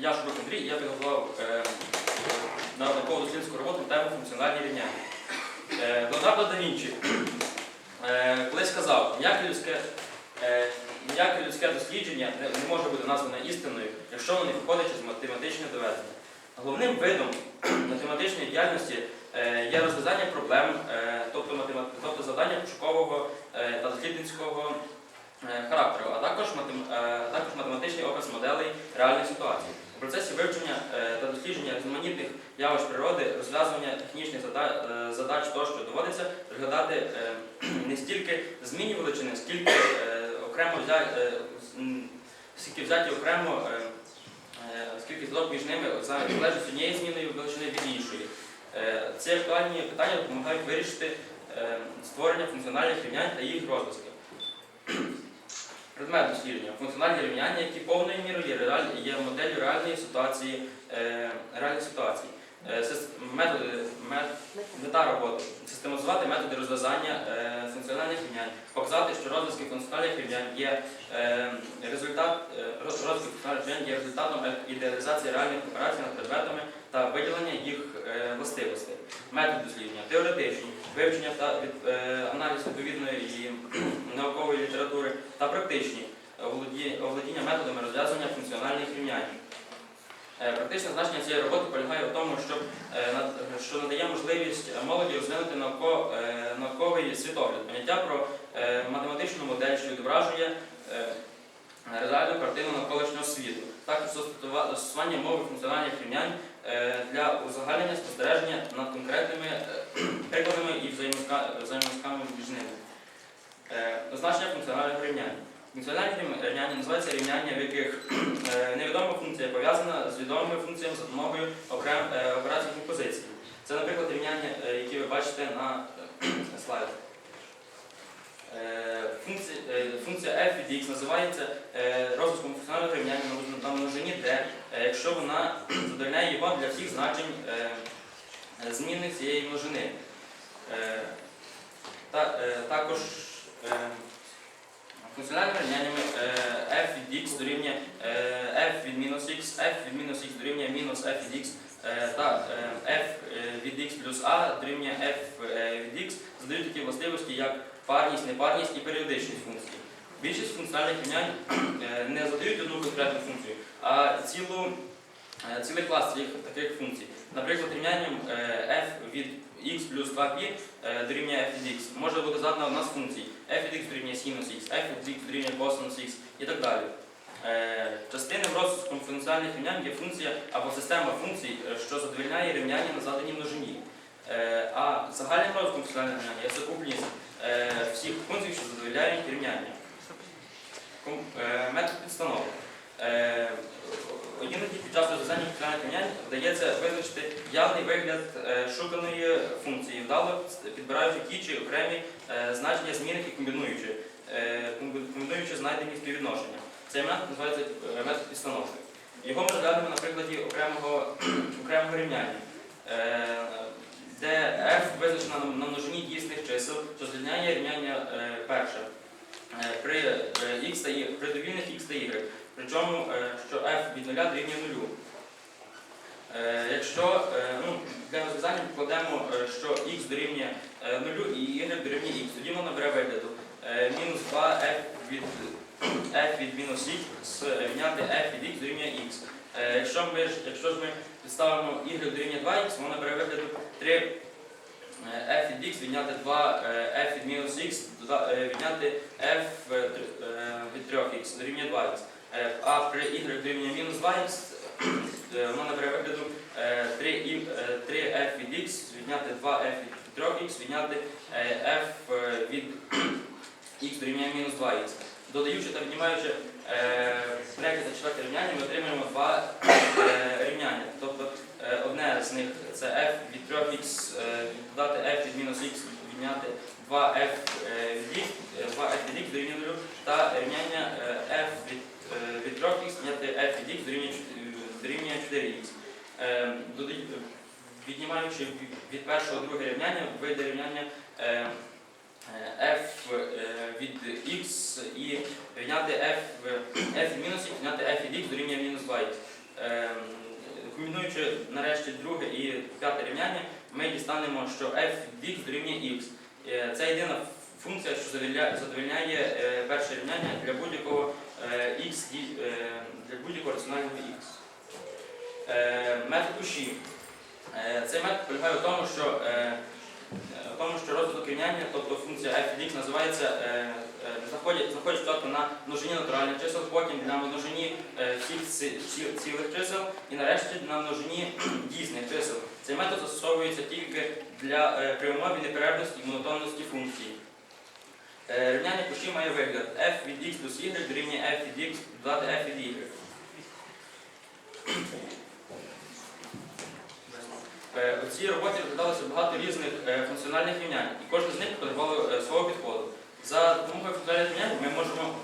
Я Шурук Андрій, я підготував е, на наукову дослідницьку роботу тему функціональні рівняння. Е, Леонардо да Вінчі е, колись сказав, ніяке людське, е, ніяке людське дослідження не, не може бути назване істинною, якщо воно не виходить з математичного доведення. Головним видом математичної діяльності е, є розв'язання проблем, е, тобто, матема- тобто завдання пошукового е, та дослідницького е, характеру, а також, матем- е, також математичний опис моделей реальних ситуацій. У процесі вивчення е, та дослідження різноманітних явищ природи, розв'язування технічних е, задач тощо доводиться розглядати е, не стільки змінні величини, скільки окремо скільки взяті окремо, скільки зв'язок між ними залежить однієї зміни величини від іншої. Ці актуальні питання допомагають вирішити створення функціональних рівнянь та їх розв'язки. Предмет дослідження. Функціональні рівняння, які повною мірою є, моделлю реальної ситуації, е, реальних ситуацій. Е, методи, мет- мета роботи систематизувати методи розв'язання е, функціональних рівнянь, показати, що розв'язки функціональних рівнянь є е, результат е, роз- функціональних рівнянь є результатом е- ідеалізації реальних операцій над предметами та виділення їх е, властивостей. Метод дослідження теоретичні, вивчення та від, е, аналіз відповідної і наукової літератури та практичні оволоді- оволодіння методами розв'язування функціональних рівнянь. Е, Практичне значення цієї роботи полягає в тому, що, е, що надає можливість молоді розвинути науко- е, науковий світогляд, поняття про математичну модель, що відображує реальну картину навколишнього світу, також застосування мови функціональних рівнянь для узагальнення спостереження над конкретними е, прикладами і взаємозв'язка- взаємозв'язками між ними. Е, Значення функціонального рівняння. Функціональні рівня- рівняння називаються рівняння, в яких е, невідома функція пов'язана відомими функціями за допомогою е, операційних позицій. Це, наприклад, рівняння, е, які ви бачите на е, слайдах. Функція, функція f від x називається розвитком функціонального рівняння на множині d, якщо вона задовольняє його для всіх значень зміни цієї множини. Та, також функціональними рівняннями е, f від x дорівнює е, f від мінус x, f від мінус x дорівнює мінус f від x е, та f від x плюс a дорівнює f від x задають такі властивості, як парність, непарність і періодичність функцій. Більшість функціональних рівнянь не задають одну конкретну функцію, а цілу, цілий клас цих таких функцій. Наприклад, рівнянням f від x плюс 2π е, дорівнює f від x може бути задана одна з функцій. f від x дорівнює синус x, f від x дорівнює косинус x і так далі. Е, Частинним розвитком функціональних рівнянь є функція або система функцій, е, що задовольняє рівняння на заданій множині. А загальним розвитком функціональних рівнянь є сукупність всіх функцій, що задовольняють рівняння. Метод підстанови. Під час розв'язання функціональних рівнянь вдається визначити явний вигляд е, шуканої функції, вдало підбираючи ті чи окремі е, значення змінних і комбінуючи, е, комбінуючи знайдені співвідношення. Цей метод називається метод підстановки. Його ми розглянемо на прикладі окремого, окремого рівняння, де f визначена на- множині дійсних чисел, що звільняє рівняння перше при y, при довільних x та y. Причому, 0 дорівнює 0. Е, Якщо е, ну, для розв'язання покладемо, е, що x дорівнює 0 і y дорівнює x, тоді воно бере вигляду мінус 2 f від f від мінус x відняти f від x дорівнює. Е, Якщо, ми, якщо ж ми підставимо y дорівнює 2x, воно бере вигляду 3 е, f від x відняти 2 е, f від мінус е, відняти f е, тр- е, від 3x дорівнює 2x. Е, А при y дорівнює мінус 2х е, воно набере вигляду 3, f від x відняти 2f від 3х відняти е, f е, від x дорівнює мінус 2х. Додаючи та віднімаючи е, третє та четверте рівняння, ми отримаємо два е, рівняння. Тобто е, одне з них це f від 3х е, додати f від мінус x відняти 2f е, від x, е, 2f від x дорівнює 0 та рівняння е, f від е, від 3х зняти f від x дорівнює чот- 4х. Е, Віднімаючи від першого друге рівняння, вийде рівняння е, е, f е, від x і відняти f, f мінус x, відняти f від x дорівнює мінус 2х. Ем, Комбінуючи нарешті друге і п'яте рівняння, ми дістанемо, що f від x дорівнює x. Це єдина функція, що задовільняє, перше рівняння для будь-якого е, x, ді- е, для будь-якого раціонального x. Е, Метод уші. Е, Цей метод полягає в тому, що, е, в тому, що розвиток рівняння, тобто функція f від x називається, е, е, знаходять спочатку на множині натуральних чисел, потім на множині е, всіх ці- ці- цілих чисел і нарешті на множині дійсних чисел. Цей метод застосовується тільки для е, при неперервності і монотонності функції. Е, Рівняння Коші має вигляд f від x плюс y дорівнює f від x додати f від y. Е, У цій роботі розглядалося багато різних е, функціональних рівнянь, і кожне з них потребувало е, свого підходу. За допомогою функціональних рівнянь ми можемо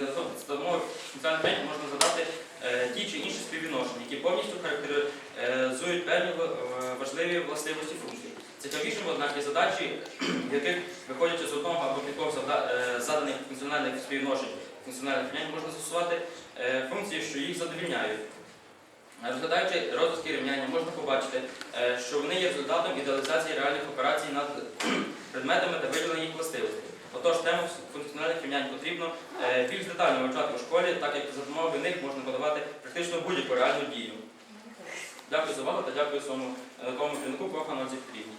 за допомогою функціональних рівнянь можна задати е, ті чи інші співвідношення, які повністю характеризують певні е, важливі властивості функцій. Цікавішими, однак, є задачі, в яких, виходячи з одного або кількох е, заданих функціональних співвідношень функціональних рівнянь, можна застосувати е, функції, що їх задовільняють. Е, Розглядаючи розвитки рівняння, можна побачити, е, що вони є результатом ідеалізації реальних операцій над предметами та виділення їх властивостей. Отож, тему функціональних рівнянь потрібно е, більш детально вивчати у школі, так як за допомогою них можна подавати практично будь-яку реальну дію. Дякую за увагу та дякую своєму е, науковому керівнику Кохану Петрівні.